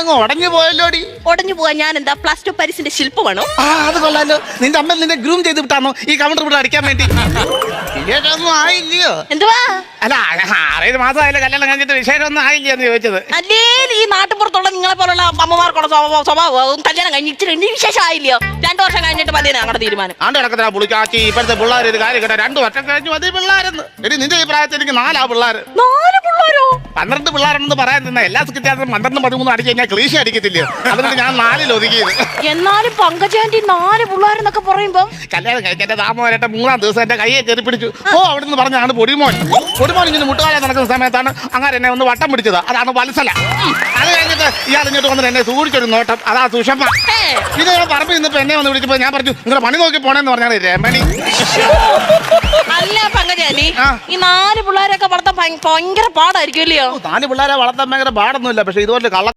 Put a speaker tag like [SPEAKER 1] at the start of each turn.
[SPEAKER 1] അങ്ങ് ഉടഞ്ഞു പോയല്ലോടി.
[SPEAKER 2] ഉടഞ്ഞു പോവാൻ ഞാൻ എന്താ പ്ലസ് ടു പരിസിന്റെ ശില്പമാണോ
[SPEAKER 1] ആ അത് കൊള്ളാലോ. നിന്റെ അമ്മ നിന്നെ ഗ്രൂം ചെയ്ത് വിട്ടാണോ ഈ കൗണ്ടർ ഇവിടെ അടിക്കാൻ വേണ്ടി. വിശേഷമൊന്നും ആയില്ലയോ?
[SPEAKER 2] എന്തുവാ?
[SPEAKER 1] അല്ല ആറേഴ് മാസമായാലും കല്യാണം കഴിഞ്ഞിട്ട് വിശേഷമൊന്നും ആയില്ല എന്ന് ചോദിച്ചത്.
[SPEAKER 2] അല്ലേ ഈ നാട്ടുപുറത്തുള്ള നിങ്ങളെ പോലുള്ള അമ്മമാർക്കുള്ള സ്വഭാവം സ്വഭാവം കല്യാണം കഴിഞ്ഞിട്ട് ഇനി വിശേഷമായില്ലയോ രണ്ടു വർഷം കഴിഞ്ഞിട്ട് മതി ഞങ്ങളുടെ തീരുമാനം.
[SPEAKER 1] ആണ്ട് കിടക്കുന്ന പുളിക്കാച്ചി ഇപ്പോഴത്തെ പിള്ളേർ ഇത് കാര്യം കേട്ടോ. രണ്ടു വർഷം കഴിഞ്ഞു മതി പിള്ളേരെന്ന്. എടി നിന്റെ ഈ പ്രായത്തിൽ എനിക്ക് നാലാ പിള്ളേർ
[SPEAKER 2] നാല്
[SPEAKER 1] പന്ത്രണ്ട് പിള്ളേരുണ്ടെന്ന് പറയാൻ തന്നെ എല്ലാ വ്യത്യാസം പന്ത്രണ്ട് പതിമൂന്ന് അടിച്ച് കഴിഞ്ഞാൽ ക്ലീശ അടിക്കത്തില്ല? അതുകൊണ്ട് ഞാൻ നാലിൽ ഒതുക്കിയത്.
[SPEAKER 2] എന്നാലും പങ്കജാന്റി നാല് പിള്ളേരെന്നൊക്കെ പറയുമ്പോ
[SPEAKER 1] കല്യാണം കഴിക്കാൻ എന്റെ താമരട്ടെ മൂന്നാം ദിവസം എന്റെ കൈയെ കയറി പിടിച്ചു. ഓ അവിടെ നിന്ന് പറഞ്ഞാണ് പൊടിമോൻ. പൊടിമോൻ ഇങ്ങനെ മുട്ടുകാലം നടക്കുന്ന സമയത്താണ് അങ്ങനെ എന്നെ ഒന്ന് വട്ടം പിടിച്ചത്. അതാണ് വത്സല. അത് കഴിഞ്ഞിട്ട് ഇയാൾ ഇങ്ങോട്ട് വന്നിട്ട് എന്നെ സൂക്ഷിച്ചൊരു നോട്ടം. അതാ സുഷമ്മ. ഇത് ഞാൻ പറമ്പിൽ നിന്നപ്പോ എന്നെ വന്ന് വിളിച്ചപ്പോ ഞാൻ പറഞ്ഞു നിങ്ങളുടെ പണി നോക്കി പോണെന്ന് പറഞ്ഞാൽ രമണി.
[SPEAKER 2] അല്ല ഈ നാല് പിള്ളേരൊക്കെ വളർത്താൻ ഭയ- ഭയങ്കര പാടായിരിക്കും ഇല്ലയോ?
[SPEAKER 1] നാല് പിള്ളേരെ വളർത്താൻ ഭയങ്കര പാടൊന്നുമില്ല പക്ഷെ ഇതുപോലെ കള്ള